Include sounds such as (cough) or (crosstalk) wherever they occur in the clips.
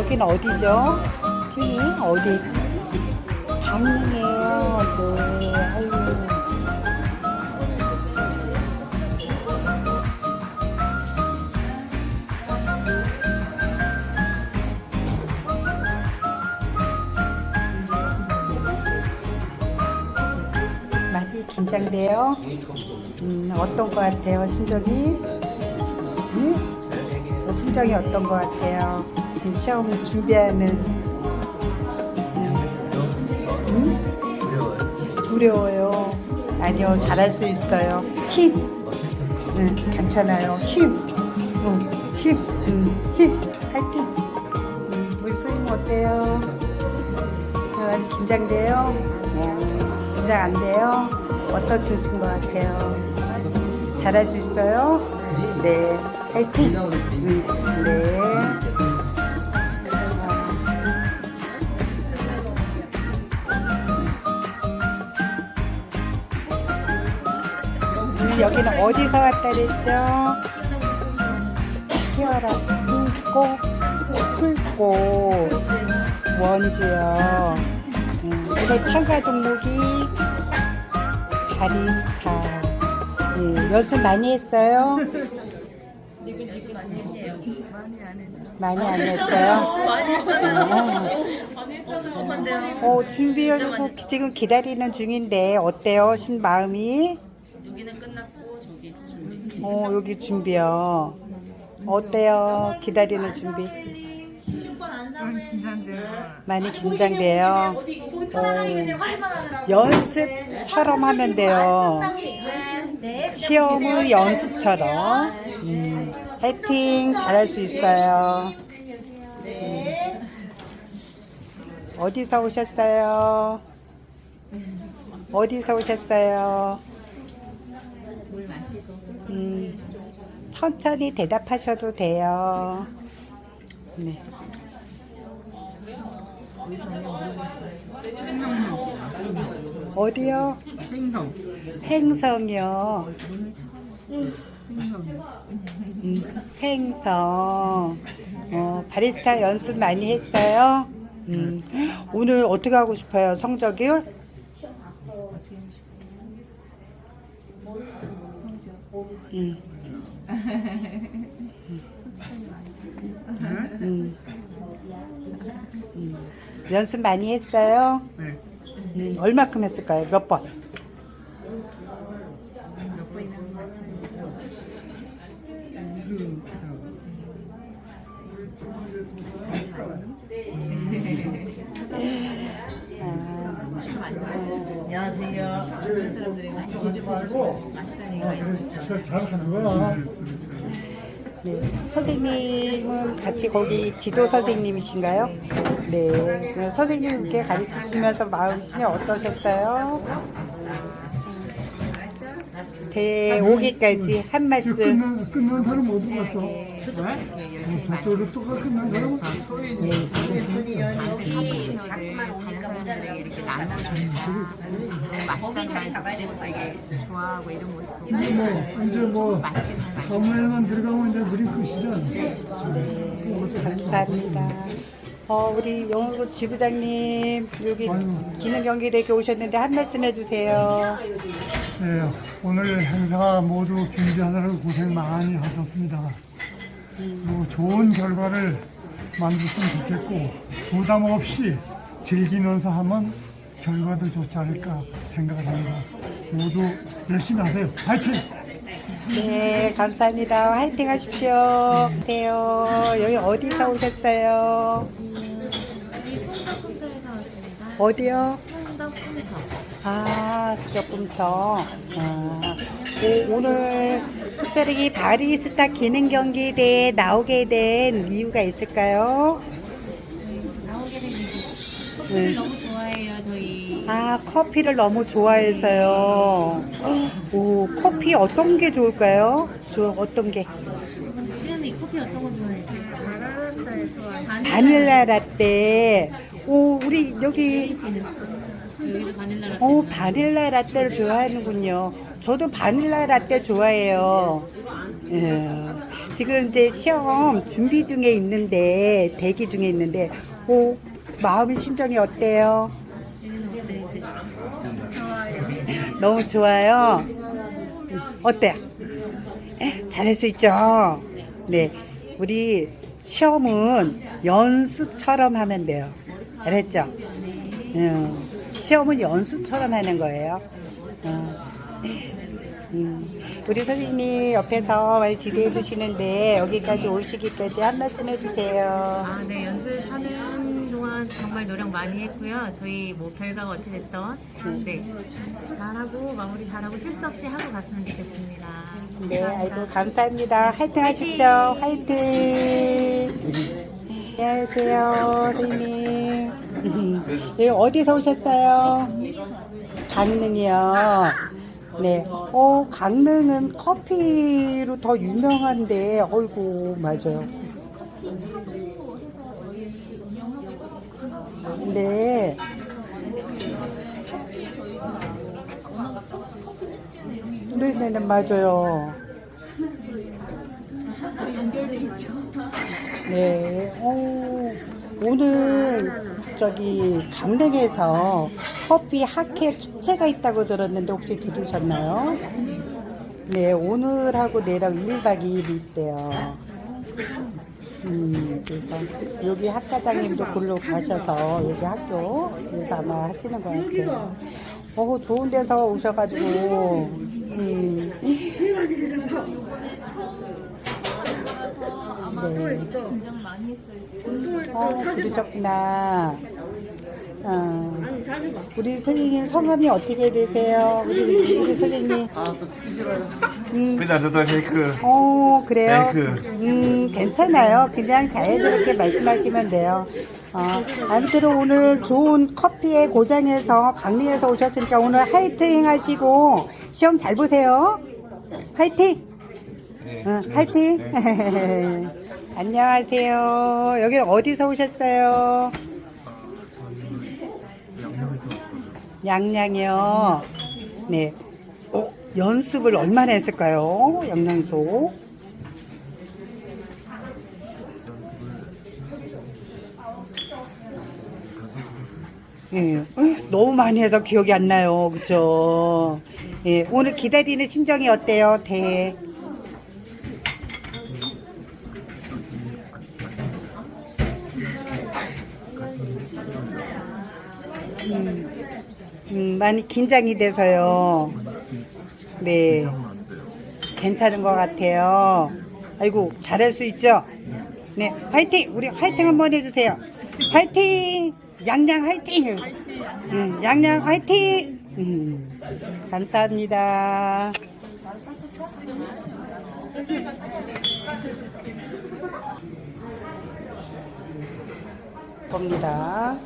여기는 어디죠? 팀이 어디? 강릉이에요. 네. 아유. 많이 긴장돼요? 음, 어떤 것 같아요, 심정이? 응? 어, 심정이 어떤 것 같아요? 지금 시험 준비하는 응? 두려워요. 아니요, 잘할 수 있어요. 힘. 응, 괜찮아요. 힘. 응, 힘. 응, 힘. 파이팅. 응, 우리 선생님 어때요? 많이 긴장돼요? 어, 긴장 안 돼요? 어떠신 것 같아요? 잘할 수 있어요? 네. 파이팅. 응, 네. 음, 여기는 어디서 왔다 그랬죠? 피어라 핑고 풀고 원주요. 음, 이거 참가 종목이 바리스타. 예, 연습 많이 했어요? (laughs) 많이 안 했어요? 아. 어, 준비하고 지금 기다리는 중인데 어때요? 신 마음이? 여기는 끝났고 저기 준비. 어, 여기 준비요. 어때요? 기다리는 준비. 많이 긴장돼요. 어, 연습처럼 하면 돼요. 시험을 연습처럼. 음, 화이팅! 잘할 수 있어요. 음. 어디서 오셨어요? 어디서 오셨어요? 음, 천천히 대답하셔도 돼요. 네. 어디요? 행성. 횡성이요. 음, 횡성. 어, 바리스타 연습 많이 했어요? 음, 오늘 어떻게 하고 싶어요? 성적이요? 음. 음. 음. 연습 많이 했어요? 네. 음, 얼마큼 했을까요? 몇 번? 안녕하세요. 잘하는 거야. 네. 선생님은 같이 거기 지도 선생님이신가요? 네. 네, 선생님께 가르치시면서 마음심이 어떠셨어요? 대오기까지 한 말씀. 끝난, 끝난 사람 어디 갔어? 네? 어, 저쪽으로 또 끝난 사람은 자꾸만 오니까 모자라고 이렇게 나눠주면서 잘 잡아야 되고 되게 좋아하고 이런 모습 보고 이제 뭐, 이제 뭐, 사무엘만 들어가면 이제 물이 크시잖아. 감사합니다. 어, 우리 영어로 지부장님 여기 기능경기대교 오셨는데 한 말씀 해주세요. 네, 오늘 행사 모두 준비하느라 고생 많이 하셨습니다. 뭐 좋은 결과를 만들었으면 좋겠고, 부담 없이 즐기면서 하면 결과도 좋지 않을까 생각을 합니다. 모두 열심히 하세요. 파이팅! 네, 감사합니다. 화이팅 하십시오. 안녕하세요. 여기 어디서 오셨어요? 어디요? 아, 수족금터. 아, 오, 오늘 특별히 바리스타 기능 경기대에 나오게 된 이유가 있을까요? 나오게 된 이유. 네. 좋아해요 저희. 아, 커피를 너무 좋아해서요. 오, 커피 어떤 게 좋을까요? 저 어떤 게? 수현이 커피 어떤 거 좋아해요? 바닐라 라떼. 오, 우리 여기 여기도 바닐라 라떼. 오, 바닐라 라떼를 좋아하는군요. 저도 바닐라 라떼 좋아해요. 예. 지금 이제 시험 준비 중에 있는데 대기 중에 있는데 오 마음의 심정이 어때요? 너무 좋아요. 어때요? 에, 잘할 수 있죠. 네, 우리 시험은 연습처럼 하면 돼요. 알았죠? 음, 시험은 연습처럼 하는 거예요. 어. 음, 우리 선생님이 옆에서 많이 지도해 주시는데 여기까지 오시기까지 한 말씀 해주세요. 아, 네. 연습하는 동안 정말 노력 많이 했고요. 저희 뭐 결과가 어찌 됐던 네. 잘하고 마무리 잘하고 실수 없이 하고 갔으면 좋겠습니다. 네, 아이고 감사합니다. 화이팅 하십시오. 화이팅. 안녕하세요, 선생님. 네, 어디서 오셨어요? 강릉이요. 네, 어 강릉은 커피로 더 유명한데, 어이구 맞아요. 네. 네네네 맞아요. 네. 오, 오늘 저기 강릉에서 커피 학회 축제가 있다고 들었는데 혹시 들으셨나요? 네, 오늘하고 내일하고 1박 2일이 있대요. 음, 그래서 여기 학과장님도 글로 가셔서 여기 학교에서 아마 하시는 것 같아요. 어, 좋은 데서 오셔가지고, 음. 네. 어, 그러셨구나. 어, 우리 선생님 성함이 어떻게 되세요? 우리, 우리 선생님. 음, 그냥 저도 케이크 어, 그래요? 네, 음, 괜찮아요. 그냥 자연스럽게 말씀하시면 돼요. 어, 아무튼 오늘 좋은 커피의 고장에서 강릉에서 오셨으니까 오늘 화이팅 하시고 시험 잘 보세요. 화이팅! 어, 화이팅! (laughs) 안녕하세요. 여기 어디서 오셨어요? 양양이요. 네. 어, 연습을 얼마나 했을까요? 양양소. 예, 너무 많이 해서 기억이 안 나요. 그죠? 예, 오늘 기다리는 심정이 어때요? 대. 음, 음, 많이 긴장이 돼서요. 네. 괜찮은 것 같아요. 아이고, 잘할 수 있죠? 네, 화이팅! 우리 화이팅 한번 해주세요. 화이팅! 양양 화이팅! 음, 양양 화이팅! 음, 감사합니다. 봅니다.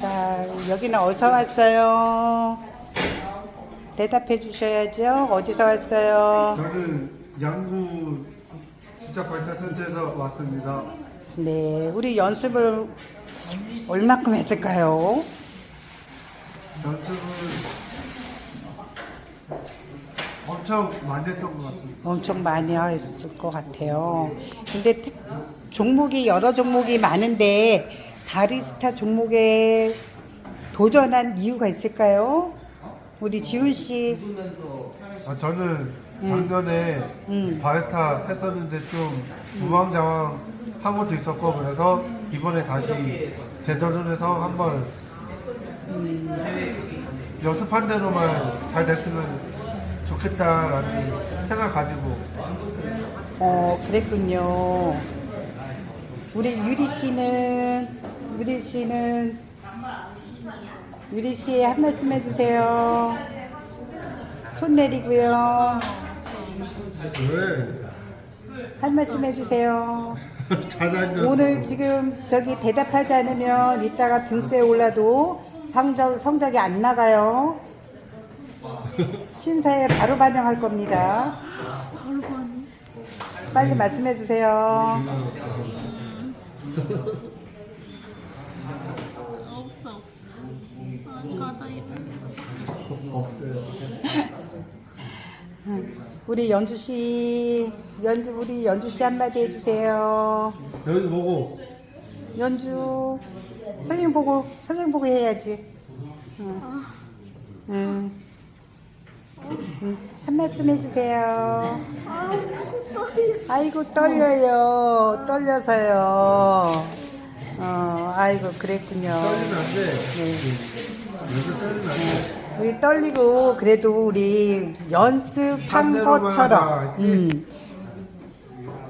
자, 여기는 어디서 왔어요? 대답해 주셔야죠. 어디서 왔어요? 저는 양구 지적발달센터에서 왔습니다. 네, 우리 연습을 얼마큼 했을까요? 연습을 엄청 많이 했던 것 같습니다. 엄청 많이 했을 것 같아요. 근데 특- 종목이 여러 종목이 많은데 바리스타 종목에 도전한 이유가 있을까요? 우리 지훈 씨, 아, 저는 작년에 음. 바리스타 했었는데 좀 우왕좌왕 한 것도 있었고 그래서 이번에 다시 재도전해서 한번 연습한 대로만 잘 됐으면 좋겠다라는 생각 가지고 어, 그랬군요. 우리 유리 씨는, 유리 씨는, 유리 씨 한 말씀 해주세요. 손 내리고요. 왜? 한 말씀 해주세요. (laughs) 오늘 지금 저기 대답하지 않으면 이따가 등수에 올라도 성적, 성적이 안 나가요. 심사에 바로 반영할 겁니다. 빨리 말씀해 주세요. 우리 연주 씨, 연주 우리 연주 씨 한마디 해주세요. 여기 보고 연주 선생님 보고 선생님 보고 해야지. 응. 응. 응. 한 말씀 해주세요. 아이고 떨려요. 떨려서요. 어, 아이고 그랬군요. 떨리면 안 돼. 네. 돼. 우리 떨리고 그래도 우리 연습한 것처럼. 음.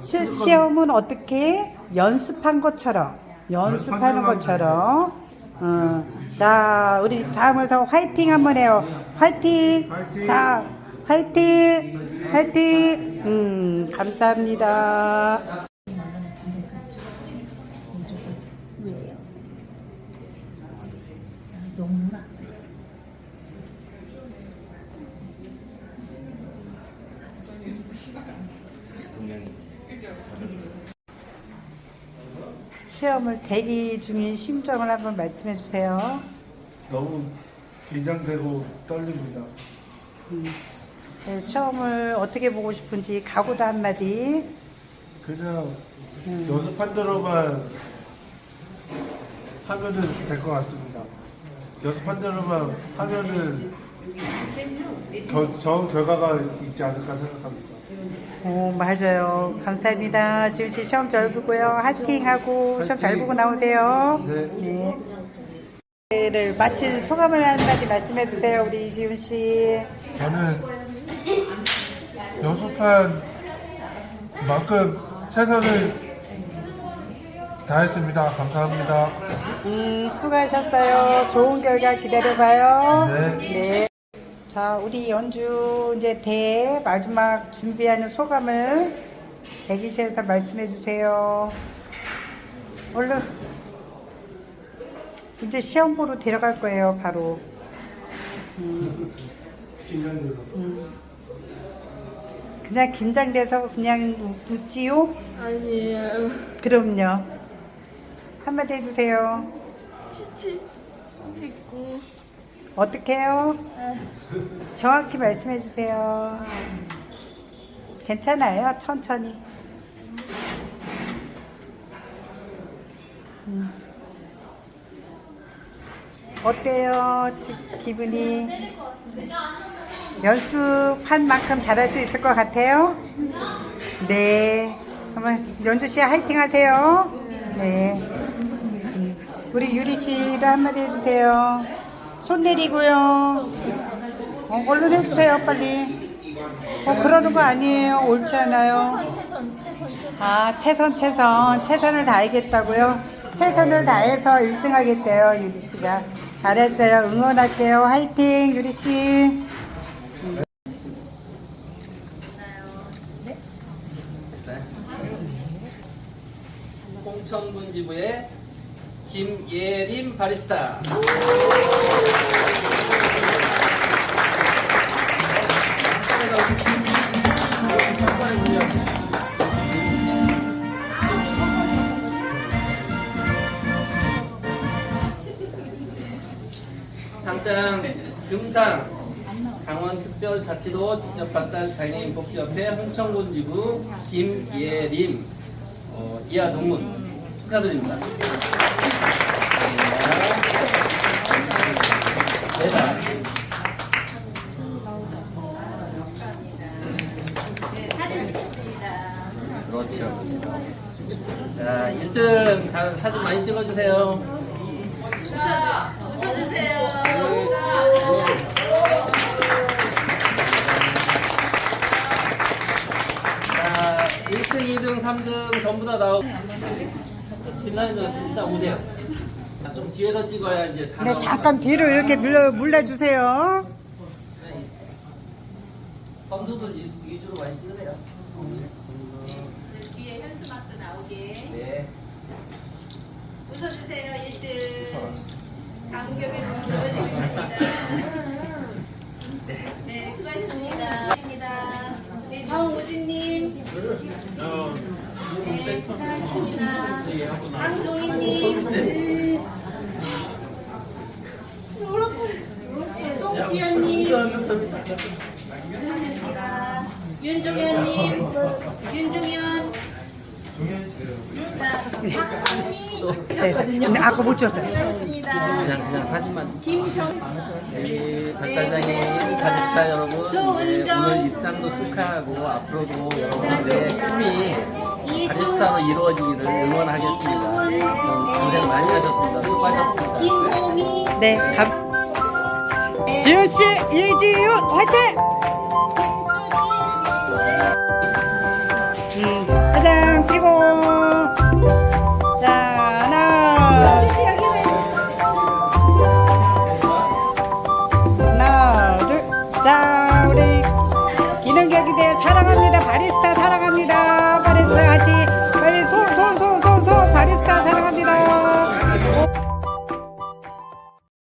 시, 시험은 어떻게 연습한 것처럼 연습하는 것처럼 어. 자 우리 다음에서 화이팅 한번 해요 화이팅 화이팅. 자 화이팅 화이팅 음 감사합니다 시험을 대기 중인 심정을 한번 말씀해 주세요. 너무 긴장되고 떨립니다. 네, 시험을 어떻게 보고 싶은지 각오도 한마디. 그냥 연습한 대로만 하면은 될 것 같습니다. 연습한 대로만 하면은 저, 좋은 결과가 있지 않을까 생각합니다. 오, 맞아요. 감사합니다. 지훈 씨 시험 잘 보고요. 화이팅하고 시험 잘 보고 나오세요. 네. 네. 를 마친 소감을 한마디 말씀해 주세요. 우리 이지훈 씨. 저는 연습한 만큼 최선을 다했습니다. 감사합니다. 음, 수고하셨어요. 좋은 결과 기다려봐요. 네. 네. 자, 우리 연주 이제 대 마지막 준비하는 소감을 대기실에서 말씀해 주세요. 얼른. 이제 시험 보러 데려갈 거예요, 바로. 긴장돼서. 그냥 긴장돼서 그냥 웃- 웃지요? 아니에요. 그럼요. 한마디 해주세요. 피치 있고 어떡해요? 정확히 말씀해 주세요. 괜찮아요. 천천히. 음. 어때요? 지- 기분이? 연습한 만큼 잘할 수 있을 것 같아요? 네. 한번 연주 씨 화이팅 하세요. 네. 음. 우리 유리 씨도 한마디 해주세요. 손 내리고요. 어, 얼른 해주세요, 빨리. 어, 그러는 거 아니에요. 옳지 않아요. 아, 최선, 최선. 최선을 다하겠다고요? 최선을 다해서 1등 하겠대요, 유리 씨가. 잘했어요. 응원할게요. 화이팅, 유리 씨. 홍천군 지부의 김예림 바리스타. 당장 금상 강원특별자치도 지적발달 장애인복지협회 홍천군 지부 김예림 어, 이하 동문 축하드립니다. 네. 그렇죠. 자, 1등 자, 사진 많이 찍어주세요. 자, 1등, 2등, 3등 전부 다 나오고. 팀장님들 일단 오세요. 자, 좀 뒤에서 찍어야 이제 다 네, 나오니까. 잠깐 뒤로 이렇게 물러, 물러주세요. 선수들 위- 위주로 많이 찍으세요. 뒤에 현수막도 나오게 네. 웃어주세요 1등 강경의 보여드리겠습니다 네 수고하셨습니다 입니다. 네 성우진님 네 수고하셨습니다 강종희님 네 송지연님 축하드립니다 윤 윤종현님, 윤종현. 자, 박성미. 네. 근데 아까 못. 고맙습니다. 그냥 그냥 사진만 김정. 우리 박단장님 자립사 여러분 조은정. 네, 오늘 입상도 축하하고 앞으로도 여러분들의 꿈이 자립사로 이루어지기를 응원하겠습니다. 좀 고생 많이 하셨습니다. 수고하셨습니다. 김보미. 네. 감... 지윤 씨, 이지윤 화이팅!